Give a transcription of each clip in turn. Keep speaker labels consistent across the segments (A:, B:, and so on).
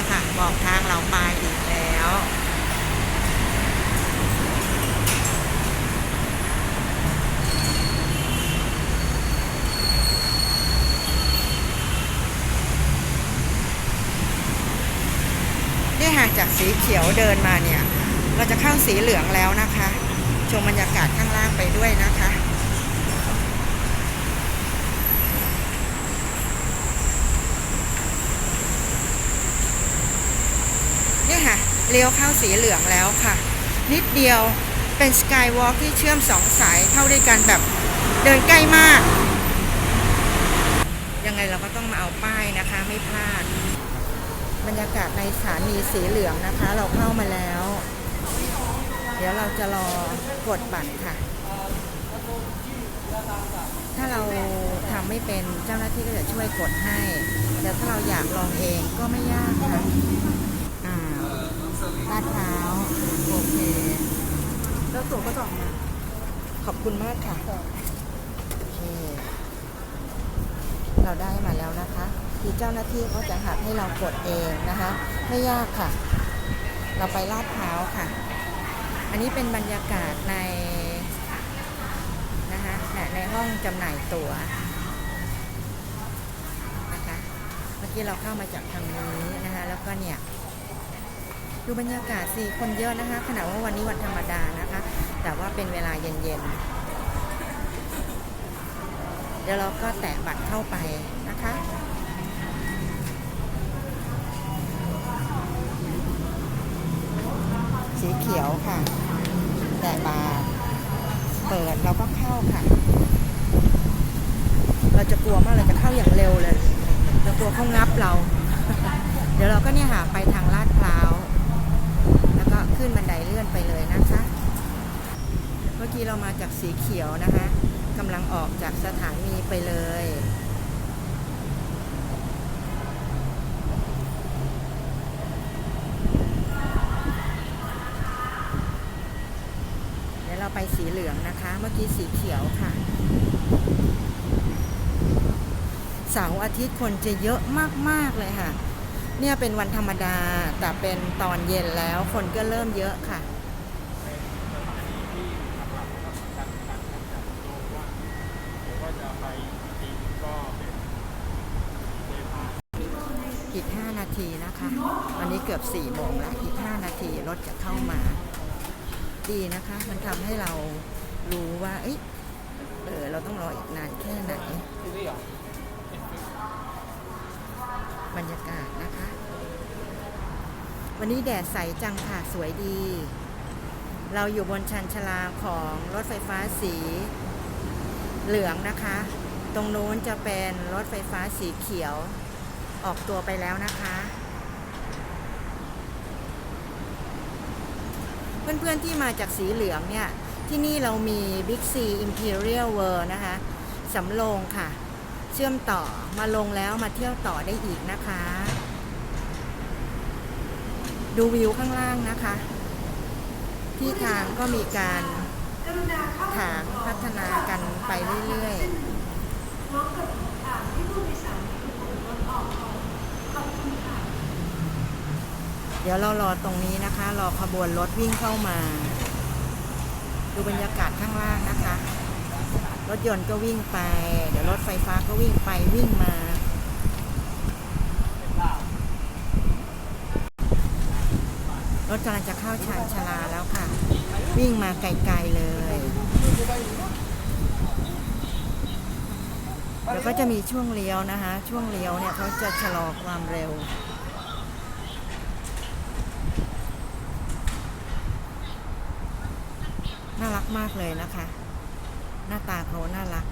A: เนี่ยค่ะ บอกทางเรามาอีกแล้ว นี่ห่างจากสีเขียวเดินมาเนี่ย เราจะเข้าสีเหลืองแล้วนะคะ ชมบรรยากาศข้างล่างไปด้วยนะคะ เลี้ยวเข้าสีเหลืองแล้วค่ะ นิดเดียวเป็นสกายวอล์กที่เชื่อมสองสายเข้าด้วยกันแบบเดินใกล้มาก ยังไงเราก็ต้องมาเอาป้ายนะคะไม่พลาด บรรยากาศในสถานีสีเหลืองนะคะ เราเข้ามาแล้ว เดี๋ยวเราจะรอกดบัตรค่ะ ถ้าเราทำไม่เป็นเจ้าหน้าที่ก็จะช่วยกดให้ แต่ถ้าเราอยากลองเองก็ไม่ยากค่ะ อ่าลาดเท้าวโอเค
B: แล้วตั๋วก็จะออกมา
A: ขอบคุณมากค่ะโอเคเราได้มาแล้วนะคะที่เจ้าหน้าที่เขาจะหักให้เรากดเองนะคะ ไม่ยากค่ะ เราไปลาดเท้าค่ะ อันนี้เป็นบรรยากาศในนะคะในในห้องจำหน่ายตั๋วนะคะ เมื่อกี้เราเข้ามาจากทางนี้นะคะ แล้วก็เนี่ย ดูบรรยากาศสิคนเยอะนะคะขณะว่าวันนี้วันธรรมดานะคะ แต่ว่าเป็นเวลาเย็นๆ เดี๋ยวเราก็แตะบัตรเข้าไปนะคะสีเขียวค่ะ แตะบัตรเปิดเราก็เข้าค่ะ เราจะกลัวมากเลยจะเข้าอย่างเร็วเลยเรากลัวเขางับเรา เดี๋ยวเราก็เนี่ยค่ะไปทางลาดพร้าว แล้วก็ขึ้นบันไดเลื่อนไปเลยนะคะ เมื่เรามาจากสีเขียวนะคะกำลังออกจากสถานีไปเลย เดี๋ยวเราไปสีเหลืองนะคะ เมื่อกี้สีเขียวค่ะเสาร์อาทิตย์คนจะเยอะมาก ๆ เลยค่ะ เนี่ยเป็นวันธรรมดาแต่เป็นตอนเย็นแล้วคนก็เริ่มเยอะค่ะ อีก 5 นาทีนะคะ วันนี้เกือบ4โมงแล้ว อีก 5 นาทีรถจะเข้ามา ดีนะคะ มันทำให้เรารู้ว่า เอ้ยเออเราต้องรออีกนานแค่ไหน บรรยากาศนะคะ วันนี้แดดใสจังค่ะ สวยดี เราอยู่บนชันชลาของรถไฟฟ้าสีเหลืองนะคะ ตรงโน้นจะเป็นรถไฟฟ้าสีเขียว ออกตัวไปแล้วนะคะ เพื่อนๆที่มาจากสีเหลืองเนี่ย ที่นี่เรามี Big C Imperial World นะคะสำโรงค่ะ เชื่อมต่อมาลงแล้วมาเที่ยวต่อได้อีกนะคะ ดูวิวข้างล่างนะคะ ที่ทางก็มีการถางพัฒนากันไปเรื่อยๆ เดี๋ยวเรารอตรงนี้นะคะ รอขบวนรถวิ่งเข้ามา ดูบรรยากาศข้างล่างนะคะ รถยนต์ก็วิ่งไป เดี๋ยวรถไฟฟ้าก็วิ่งไปวิ่งมารถกำลังจะเข้าชานชาลาแล้วค่ะ วิ่งมาไกลๆเลยเดี๋ยวก็จะมีช่วงเลี้ยวนะคะ ช่วงเลี้ยวเนี่ยเขาจะชะลอความเร็ว น่ารักมากเลยนะคะ หน้าตาเขาน่ารัก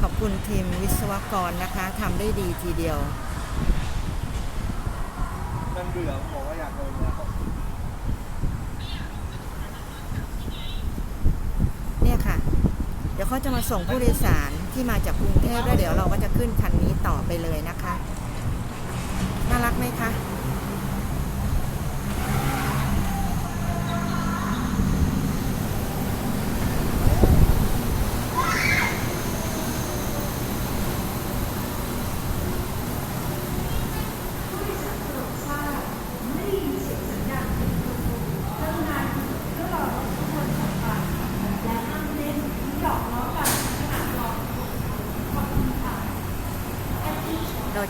A: ขอบคุณทีมวิศวกรนะคะทำได้ดีทีเดียว
C: มันเบื่อบอกว่าอยากโดนแล้ว
A: เนี่ยค่ะ เดี๋ยวเขาจะมาส่งผู้โดยสารที่มาจากกรุงเทพแล้วเดี๋ยวเราก็จะขึ้นคันนี้ต่อไปเลยนะคะ น่ารักไหมคะ เรา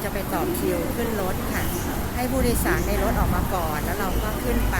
A: จะไปต่อคิวขึ้นรถค่ะ ให้ผู้โดยสารในรถออกมาก่อน แล้วเราก็ขึ้นไป